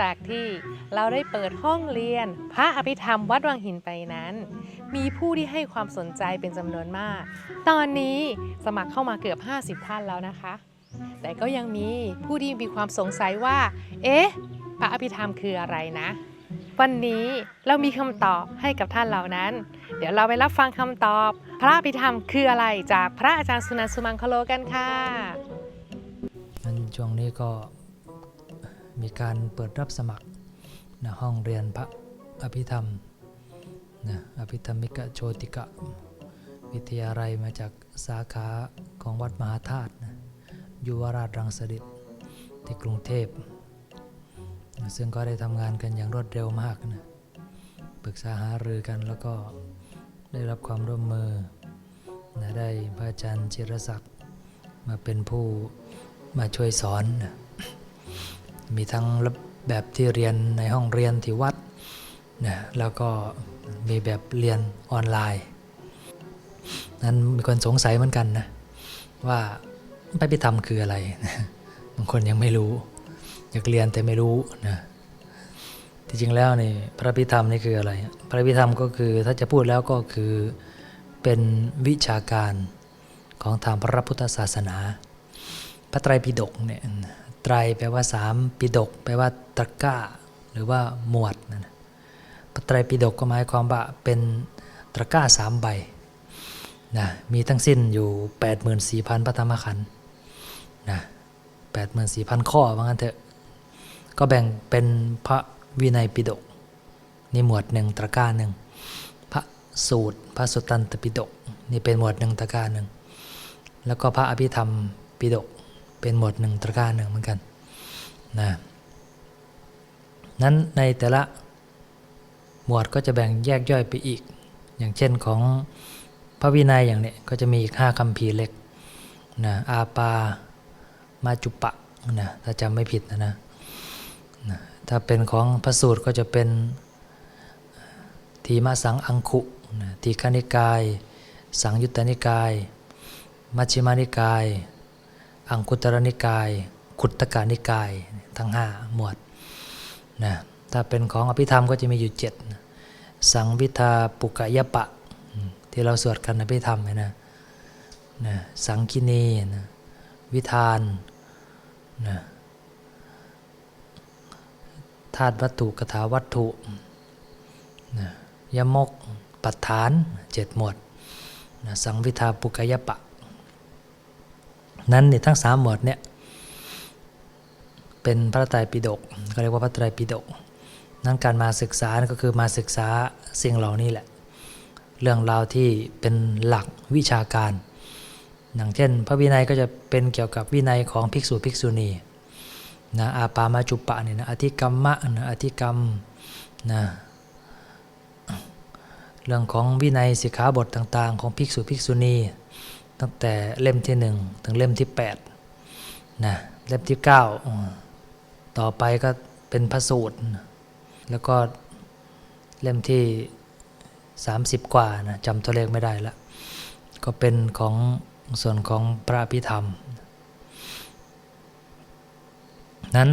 จากที่เราได้เปิดห้องเรียน พระอภิธรรมวัดวังหินไปนั้น มีผู้ที่ให้ความสนใจเป็นจำนวนมาก ตอนนี้สมัครเข้ามาเกือบ 50 ท่านแล้วนะคะ แต่ก็ยังมีผู้ที่มีความสงสัยว่า เอ๊ะ พระอภิธรรมคืออะไรนะ วันนี้เรามีคำตอบให้กับท่านเหล่านั้น เดี๋ยวเราไปรับฟังคำตอบ พระอภิธรรมคืออะไรจากพระอาจารย์สุนันท์สุมังคโลกันค่ะนั้นช่วงนี้ก็ มีการเปิดรับสมัครนะห้องเรียนพระอภิธรรมนะอภิธรรมิกโชติกะ วิทยาลัยมาจากสาขาของวัดมหาธาตุนะยุวราชรังสฤษที่กรุงเทพนะซึ่งก็ได้ทำงานกันอย่างรวดเร็วมากนะปรึกษาหารือกันแล้วก็ได้รับความร่วมมือนะได้พระอาจารย์จิรศักดิ์มาเป็นผู้มาช่วยสอนนะ มีทั้งแบบที่เรียนในห้องเรียนที่วัดนะแล้วก็มีแบบเรียนออนไลน์ นั้นมีคนสงสัยเหมือนกันนะว่าพระพิธรรมคืออะไร บางคนยังไม่รู้ อยากเรียนแต่ไม่รู้นะที่จริงแล้วนี่พระพิธรรมนี่คืออะไร พระพิธรรมก็คือถ้าจะพูดแล้วก็คือเป็นวิชาการของทางพระพุทธศาสนา พระไตรปิฎกเนี่ย ไตรแปลว่าสามปิฎกแปลว่าตะก้า หรือว่าหมวดนะพระไตรปิฎกก็หมายความว่าเป็นตะก้าสามใบนะมีทั้งสิ้นอยู่ 84,000พระธรรมขันธ์นะ84,000 ข้อว่างั้นเถอะก็แบ่งเป็นพระวินัยปิฎกนี่หมวดหนึ่งตะก้าหนึ่งพระสูตรพระสุตตันตปิฎกนี่เป็นหมวดหนึ่งตะก้าหนึ่งแล้วก็พระอภิธรรมปิฎก เป็นหมวดหนึ่งตระการหนึ่งเหมือนกันนะนั้นในแต่ละหมวดก็จะแบ่งแยกย่อยไปอีก อย่างเช่นของพระวินัยอย่างนี้ก็จะมีอีกห้าคำพีร์เล็กนะอาปามาจุปะนะถ้าจำไม่ผิดนะนะนะถ้าเป็นของพระสูตรก็จะเป็นทีมาสังอังคุนะทีฆนิกาย สังยุตตนิกาย มัชฌิมานิกาย อังคุตรนิกาย ขุตกานิกายทั้งห้าหมวดนะถ้าเป็นของอภิธรรมก็จะมีอยู่เจ็ดสังวิทาปุกยปะ ที่เราสวดกันอภิธรรมนยนะนะสังคินีนะวิธานนะธาตุวัตถุกถาวัตถุนะยมกปัฏฐานเจ็ดหมวดนะสังวิทาปุกยปะ นั้นเนี่ยทั้งสามหมวดเนี่ยเป็นพระไตรปิฎกก็เรียกว่าพระไตรปิฎกนั้นการมาศึกษาก็คือมาศึกษาสิ่งเหล่านี้แหละ เรื่องราวที่เป็นหลักวิชาการ อย่างเช่น พระวินัยก็จะเป็นเกี่ยวกับวินัยของภิกษุภิกษุณีนะอาปามาจุปปะเนี่ยนะอธิกรรมะนะอธิกรรมนะเรื่องของวินัยสิกขาบทต่างๆ ของภิกษุภิกษุณี ตั้งแต่เล่มที่1ถึงเล่มที่8นะเล่มที่9อืมต่อไปก็เป็นพระสูตร แล้วก็เล่มที่30กว่านะจำตัวเลขไม่ได้ละก็เป็นของส่วนของพระพิธรรม นั้น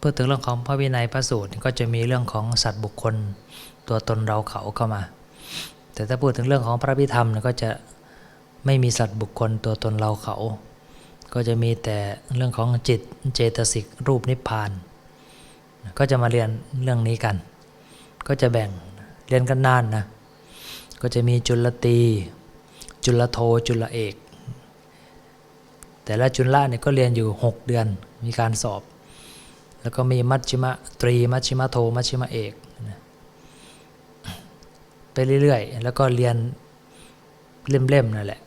พูดถึงเรื่องของพระวินัยพระสูตรก็จะมีเรื่องของสัตว์บุคคลตัวตนเราเขาเข้ามา แต่ถ้าพูดถึงเรื่องของพระพิธรรมก็จะ ไม่มีสัตว์บุคคลตัวตนเราเขา ก็จะมีแต่เรื่องของจิตเจตสิกรูปนิพพาน ก็จะมาเรียนเรื่องนี้กัน ก็จะแบ่งเรียนกันนานนะ ก็จะมีจุลตรีจุลโทจุลเอก แต่ละจุลละเนี่ยก็เรียนอยู่ 6 เดือนมีการสอบ แล้วก็มีมัชชิมะตรีมัชชิมะโทมัชชิมะเอกไปเรื่อยๆ แล้วก็เรียนเล่มๆนั่นแหละ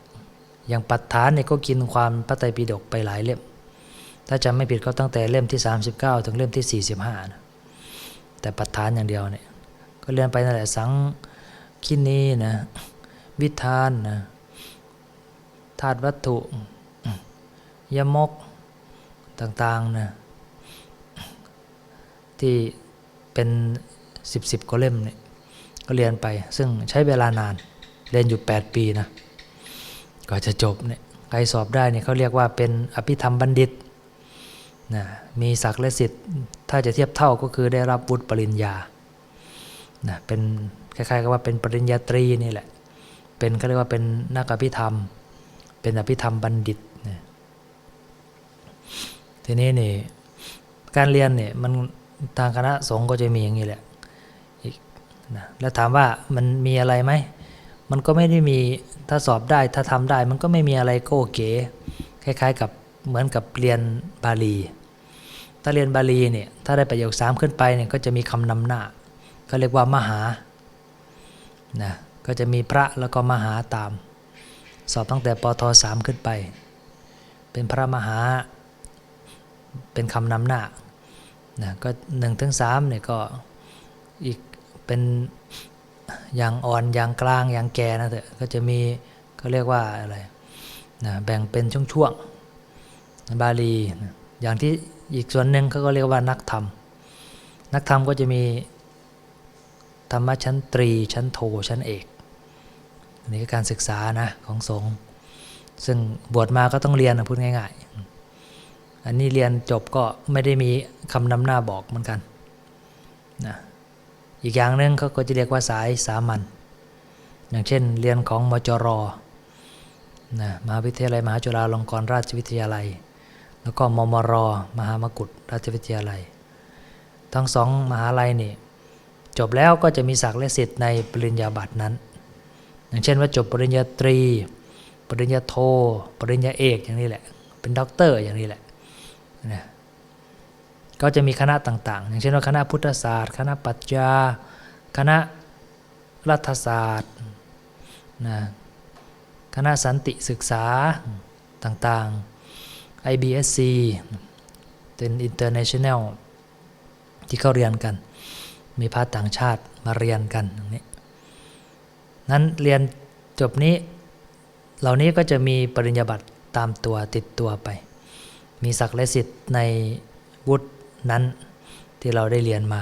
อย่างปัฏฐานเนี่ยก็กินความพระไตรปิฎกไปหลายเล่ม ถ้าจำไม่ผิดก็ตั้งแต่เล่มที่ 39 ถึงเล่มที่ 45นะแต่ปัฏฐานอย่างเดียวเนี่ยก็เรียนไปนั่นแหละสังคินีนะวิธานนะธาตุวัตถุยมกต่างๆนะที่เป็นสิบสิบกว่าเล่มเนี่ยก็เรียนไป ซึ่งใช้เวลานาน เรียนอยู่ 8 ปีนะ ก็จะจบเนี่ยใครสอบได้เนี่ยเขาเรียกว่าเป็นอภิธรรมบัณฑิตนะมีศักดิ์และสิทธิ์ถ้าจะเทียบเท่าก็คือได้รับวุฒิปริญญานะเป็นคล้ายๆกับว่าเป็นปริญญาตรีนี่แหละ เป็นเขาเรียกว่าเป็นนักอภิธรรม เป็นอภิธรรมบัณฑิตนะทีนี้นี่การเรียนเนี่ยมันทางคณะสงฆ์ก็จะมีอย่างนี้แหละอีกนะแล้วถามว่ามันมีอะไรไหม มันก็ไม่ได้มีถ้าสอบได้ถ้าทำได้ มันก็ไม่มีอะไรโก้เก๋คล้าย ๆ กับเหมือนกับเรียนบาลี ถ้าเรียนบาลีเนี่ยถ้าได้ประโยคสามขึ้นไปเนี่ยก็จะมีคำนำหน้า ก็เรียกว่ามหานะก็จะมีพระแล้วก็มหาตาม สอบตั้งแต่ปทสามขึ้นไป เป็นพระมหาเป็นคำนำหน้านะก็หนึ่งถึงสามเนี่ยก็อีกเป็น อย่างอ่อนอย่างกลางอย่างแก่นะเถอะก็จะมีก็เรียกว่าอะไรนะแบ่งเป็นช่วงๆบาลีนะอย่างที่อีกส่วนหนึ่งเขาก็เรียกว่านักธรรม นักธรรมก็จะมีธรรมชั้นตรีชั้นโทชั้นเอกอันนี้คือการศึกษานะของสงฆ์ซึ่งบวชมาก็ต้องเรียนนะพูดง่าย ๆ อันนี้เรียนจบก็ไม่ได้มีคำนำหน้าบอกเหมือนกันนะ อีกอย่างหนึ่งเขาก็จะเรียกว่าสายสามัญอย่างเช่น เรียนของมจรนะมหาวิทยาลัยมหาจุฬาลงกรณราชวิทยาลัย แล้วก็มมร มหามกุฏราชวิทยาลัย ทั้งสองมหาลัยนี่จบแล้วก็จะมีศักดิ์และสิทธิ์ในปริญญาบัตรนั้น อย่างเช่นว่าจบปริญญาตรี ปริญญาโท ปริญญาเอกอย่างนี้แหละ เป็นด็อกเตอร์อย่างนี้แหละนะ ก็จะมีคณะต่างๆ อย่างเช่นว่าคณะพุทธศาสตร์ คณะปรัชญาคณะรัฐศาสตร์นะคณะสันติศึกษาต่างๆ IBSC เป็น international ที่เขาเรียนกัน มีพาต่างชาติมาเรียนกันอย่างนี้นั้นเรียนจบนี้ เหล่านี้ก็จะมีปริญญาบัตรตามตัวติดตัวไป มีศักดิ์และสิทธิ์ในวุฒิ นั้นที่เราได้เรียนมา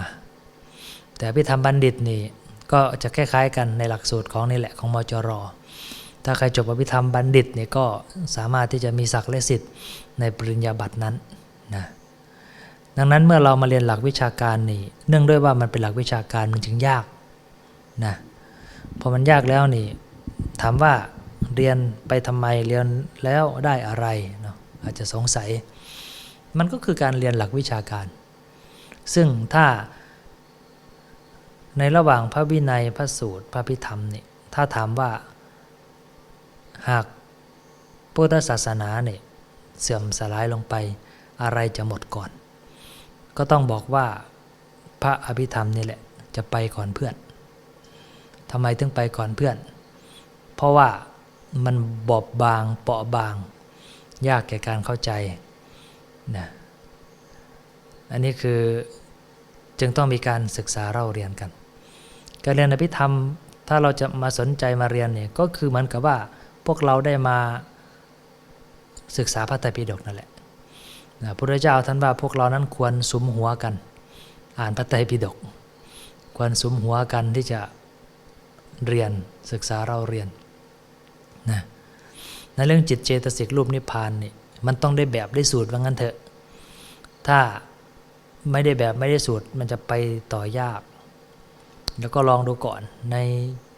แต่พิธรรมบัณฑิตนี่ก็จะคล้ายๆกันในหลักสูตรของนี่แหละของมจรถ้าใครจบอภิธรรมบัณฑิตเนี่ยก็สามารถที่จะมีศักดิ์และสิทธิ์ในปริญญาบัตรนั้นนะดังนั้นเมื่อเรามาเรียนหลักวิชาการนี่ เนื่องด้วยว่ามันเป็นหลักวิชาการมันจึงยากนะพอมันยากแล้วนี่ถามว่าเรียนไปทำไมเรียนแล้วได้อะไรเนาะอาจจะสงสัย มันก็คือการเรียนหลักวิชาการ ซึ่งถ้าในระหว่างพระวินัยพระสูตรพระพิธรรมนี่ถ้าถามว่าหากพุทธศาสนาเนี่ยเสื่อมสลายลงไปอะไรจะหมดก่อน ก็ต้องบอกว่าพระอภิธรรมนี่แหละจะไปก่อนเพื่อนทำไมถึงไปก่อนเพื่อน เพราะว่ามันบอบบางเปราะบาง ยากแก่การเข้าใจ นะอันนี้คือจึงต้องมีการศึกษาเล่าเรียนกัน การเรียนอภิธรรม ถ้าเราจะมาสนใจมาเรียนเนี่ยก็คือเหมือนกับว่าพวกเราได้มาศึกษาพระไตรปิฎกนั่นแหละนะพระพุทธเจ้าท่านว่าพวกเรานั้นควรสุมหัวกัน อ่านพระไตรปิฎกควรสุมหัวกันที่จะเรียนศึกษาเราเรียนนะในเรื่องจิตเจตสิกรูปนิพพานนี่มันต้องได้แบบได้สูตรว่างั้นเถอะ ถ้าไม่ได้แบบไม่ได้สูตรมันจะไปต่อยาก แล้วก็ลองดูก่อนใน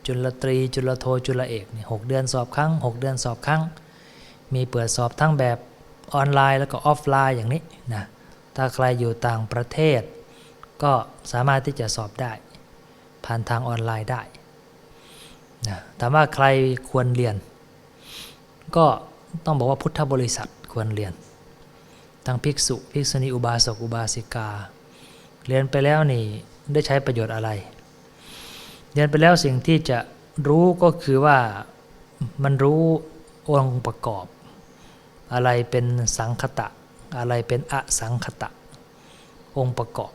จุลตรี จุลโทจุลเอกเนี่ยหเดือนสอบครั้ง 6 เดือนสอบครั้ง มีเปิดสอบทั้งแบบออนไลน์แล้วก็ออฟไลน์อย่างนี้นะถ้าใครอยู่ต่างประเทศ ก็สามารถที่จะสอบได้ ผ่านทางออนไลน์ได้นะถามว่าใครควรเรียน ก็ต้องบอกว่าพุทธบริษัทควรเรียน ทั้งภิกษุภิกษุณีอุบาสกอุบาสิกา เรียนไปแล้วนี่ได้ใช้ประโยชน์อะไร เรียนไปแล้วสิ่งที่จะรู้ก็คือว่ามันรู้องค์ประกอบ อะไรเป็นสังคตะ อะไรเป็นอสังคตะ องค์ประกอบ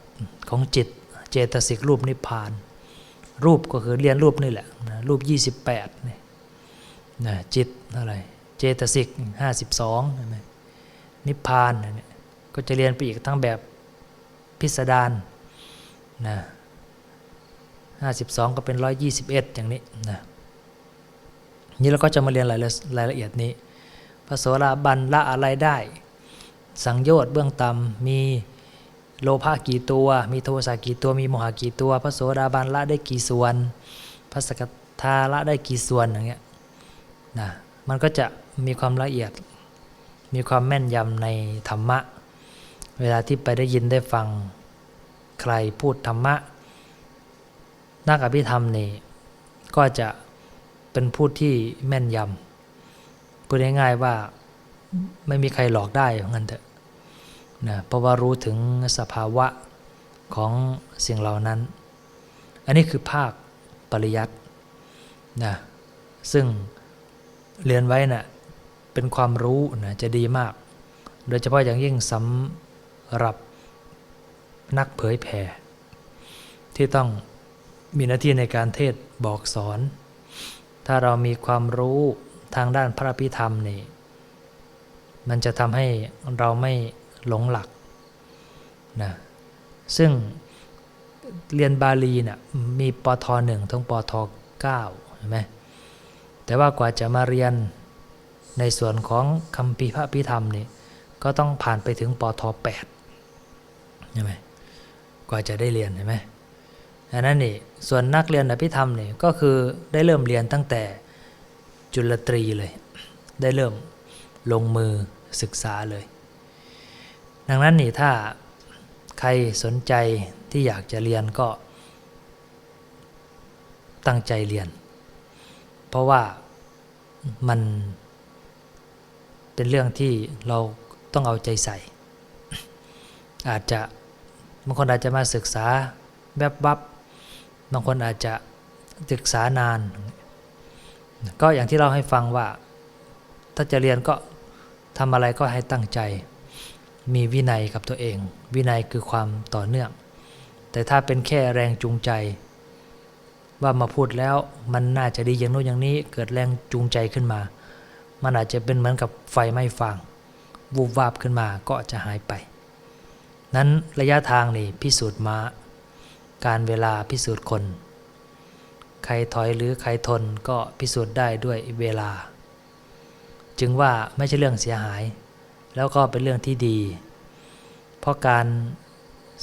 ของจิตเจตสิกรูปนิพพาน รูปก็คือเรียนรูปนี่แหละรูป 28นี่นะจิตอะไร เจตสิก52ใช่ไหม นิพพานเนี่ยก็จะเรียนไปอีกทั้งแบบพิสดารนะ52ก็เป็น121อย่างนี้นะนี่เราก็จะมาเรียนรายละรายละเอียดนี้ พระโสดาบันละอะไรได้ สังโยชน์เบื้องต่ำมีโลภะกี่ตัว มีโทสะกี่ตัว มีโมหะกี่ตัว พระโสดาบันละได้กี่ส่วน พระสกทาละได้กี่ส่วนอย่างเงี้ยนะ มันก็จะมีความละเอียด มีความแม่นยำในธรรมะ เวลาที่ไปได้ยินได้ฟังใครพูดธรรมะ นักอภิธรรมนี่ก็จะเป็นผู้ที่แม่นยำพูดง่ายๆว่าไม่มีใครหลอกได้เหมือนกันเถอะนะเพราะว่ารู้ถึงสภาวะของสิ่งเหล่านั้น อันนี้คือภาคปริยัตินะซึ่งเรียนไว้นะ่ะ เป็นความรู้นะจะดีมาก โดยเฉพาะอย่างยิ่งสำหรับนักเผยแผ่ที่ต้องมีหน้าที่ในการเทศบอกสอน ถ้าเรามีความรู้ทางด้านพระพิธรรมนี่ มันจะทำให้เราไม่หลงหลักนะซึ่งเรียนบาลีนะ่ะมีปทหนึ่งถึงปทเก้าเห็นไหมแต่ว่ากว่าจะมาเรียน ในส่วนของคำพีพระพิธรรมนี่ก็ต้องผ่านไปถึงปทแปดใช่ไหมกว่าจะได้เรียนเห็นไหมอันนั้นนี่ส่วนนักเรียนอภิธรรมนี่ก็คือได้เริ่มเรียนตั้งแต่จุลตรีเลย ได้เริ่มลงมือศึกษาเลย ดังนั้นนี่ถ้าใครสนใจที่อยากจะเรียนก็ ตั้งใจเรียน เพราะว่ามัน เป็นเรื่องที่เราต้องเอาใจใส่ อาจจะบางคนอาจจะมาศึกษาแบบบับบางคนอาจจะศึกษานาน ก็อย่างที่เราให้ฟังว่า ถ้าจะเรียนก็ทำอะไรก็ให้ตั้งใจ มีวินัยกับตัวเอง วินัยคือความต่อเนื่อง แต่ถ้าเป็นแค่แรงจูงใจ ว่ามาพูดแล้วมันน่าจะดีอย่างโน้นอย่างนี้เกิดแรงจูงใจขึ้นมา มันอาจจะเป็นเหมือนกับไฟไหม้ฟางวูบวาบขึ้นมาก็จะหายไป นั้นระยะทางนี่พิสูจน์มาการเวลาพิสูจน์คน ใครถอยหรือใครทนก็พิสูจน์ได้ด้วยเวลา จึงว่าไม่ใช่เรื่องเสียหาย แล้วก็เป็นเรื่องที่ดี เพราะการ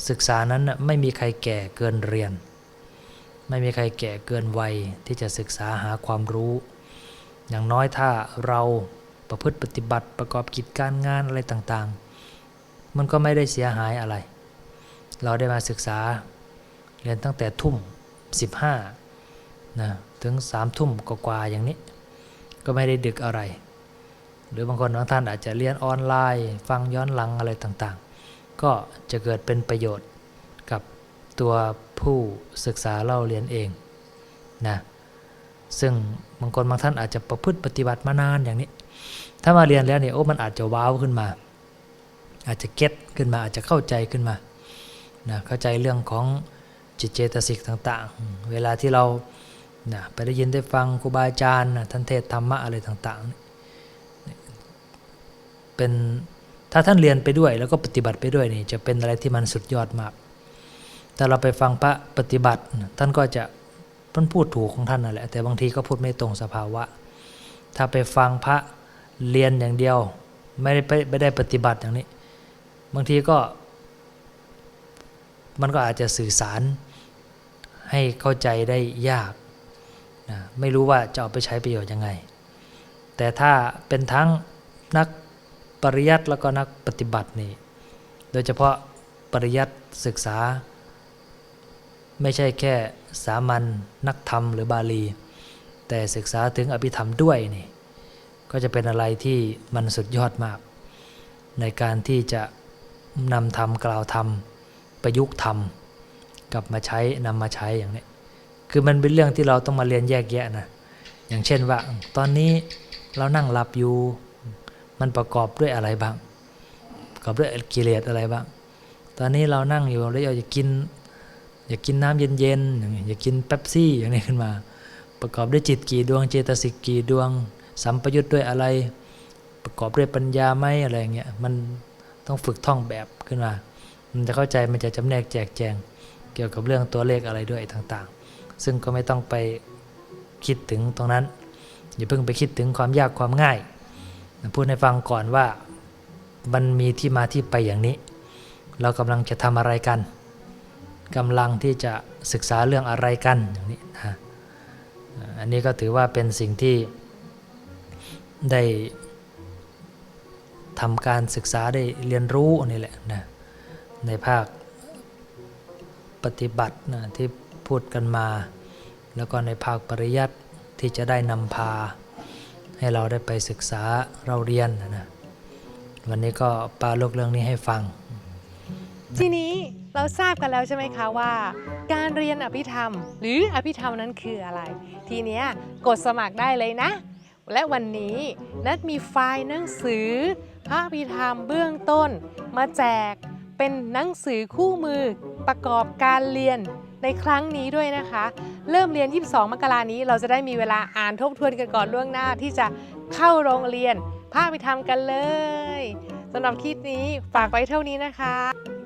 ศึกษานั้นไม่มีใครแก่เกินเรียน ไม่มีใครแก่เกินวัยที่จะศึกษาหาความรู้ อย่างน้อยถ้าเราประพฤติปฏิบัติประกอบกิจการงานอะไรต่างๆ มันก็ไม่ได้เสียหายอะไร เราได้มาศึกษาเรียนตั้งแต่ทุ่ม 15นะถึงสามทุ่มกว่าๆอย่างนี้ ก็ไม่ได้ดึกอะไร หรือบางคนบางท่านอาจจะเรียนออนไลน์ ฟังย้อนหลังอะไรต่างๆ ก็จะเกิดเป็นประโยชน์กับตัวผู้ศึกษาเล่าเรียนเองนะ ซึ่งบางคนบางท่านอาจจะประพฤติปฏิบัติมานานอย่างนี้ ถ้ามาเรียนแล้วเนี่ยโอ้มันอาจจะว้าวขึ้นมา อาจจะเก็ตขึ้นมาอาจจะเข้าใจขึ้นมานะเข้าใจเรื่องของจิตเจตสิกต่างๆ เวลาที่เรานะไปได้ยินได้ฟังครูบาอาจารย์นะท่านเทศธรรมะอะไรต่างๆ เป็นถ้าท่านเรียนไปด้วยแล้วก็ปฏิบัติไปด้วยนี่จะเป็นอะไรที่มันสุดยอดมาก แต่เราไปฟังพระปฏิบัติท่านก็จะ ท่านพูดถูกของท่านนั่นแหละ แต่บางทีก็พูดไม่ตรงสภาวะ ถ้าไปฟังพระเรียนอย่างเดียว ไม่ได้ไม่ได้ปฏิบัติอย่างนี้ บางทีก็ มันก็อาจจะสื่อสารให้เข้าใจได้ยากนะไม่รู้ว่าจะเอาไปใช้ประโยชน์ยังไง แต่ถ้าเป็นทั้งนักปริยัติแล้วก็นักปฏิบัตินี่ โดยเฉพาะปริยัติศึกษา ไม่ใช่แค่ สามัญนักธรรมหรือบาลี แต่ศึกษาถึงอภิธรรมด้วยนี่ก็จะเป็นอะไรที่มันสุดยอดมาก ในการที่จะนำธรรมกล่าวธรรม ประยุกต์ธรรมกลับมาใช้นำมาใช้อย่างนี้คือมันเป็นเรื่องที่เราต้องมาเรียนแยกแยะนะอย่างเช่นว่า ตอนนี้เรานั่งหลับอยู่มันประกอบด้วยอะไรบ้างประกอบด้วยกิเลสอะไรบ้าง ตอนนี้เรานั่งอยู่แล้วอยากจะกิน อยากกินน้ำเย็นๆอย่างนี้อยากกินเป๊ปซี่อย่างนี้ขึ้นมา ประกอบด้วยจิตกี่ดวงเจตสิกกี่ดวง สัมปยุทธ์ด้วยอะไร ประกอบด้วยปัญญาไหมอะไรเงี้ยมันต้องฝึกท่องแบบขึ้นมา มันจะเข้าใจมันจะจำแนกแจกแจง เกี่ยวกับเรื่องตัวเลขอะไรด้วยต่างๆ ซึ่งก็ไม่ต้องไปคิดถึงตรงนั้น อย่าเพิ่งไปคิดถึงความยากความง่ายพูดให้ฟังก่อนว่ามันมีที่มาที่ไปอย่างนี้ เรากำลังจะทำอะไรกัน กำลังที่จะศึกษาเรื่องอะไรกันอย่างนี้นะอันนี้ก็ถือว่าเป็นสิ่งที่ได้ทำการศึกษาได้เรียนรู้นี่แหละนะในภาคปฏิบัตินะที่พูดกันมา แล้วก็ในภาคปริยัติที่จะได้นำพา ให้เราได้ไปศึกษาเราเรียนนะนะวันนี้ก็ปาลกเรื่องนี้ให้ฟัง ทีนี้ เราทราบกันแล้วใช่ไหมคะว่า การเรียนอภิธรรม หรืออภิธรรมนั้นคืออะไร ทีเนี้ยกดสมัครได้เลยนะ และวันนี้นัดมีไฟล์หนังสือ พระอภิธรรมเบื้องต้น มาแจกเป็นหนังสือคู่มือประกอบการเรียนในครั้งนี้ด้วยนะคะ เริ่มเรียน 22 มกรานี้เราจะได้มีเวลาอ่านทบทวนกันก่อนล่วงหน้าที่จะเข้าโรงเรียนพระอภิธรรมกันเลยสำหรับคลิปนี้ฝากไว้เท่านี้นะคะ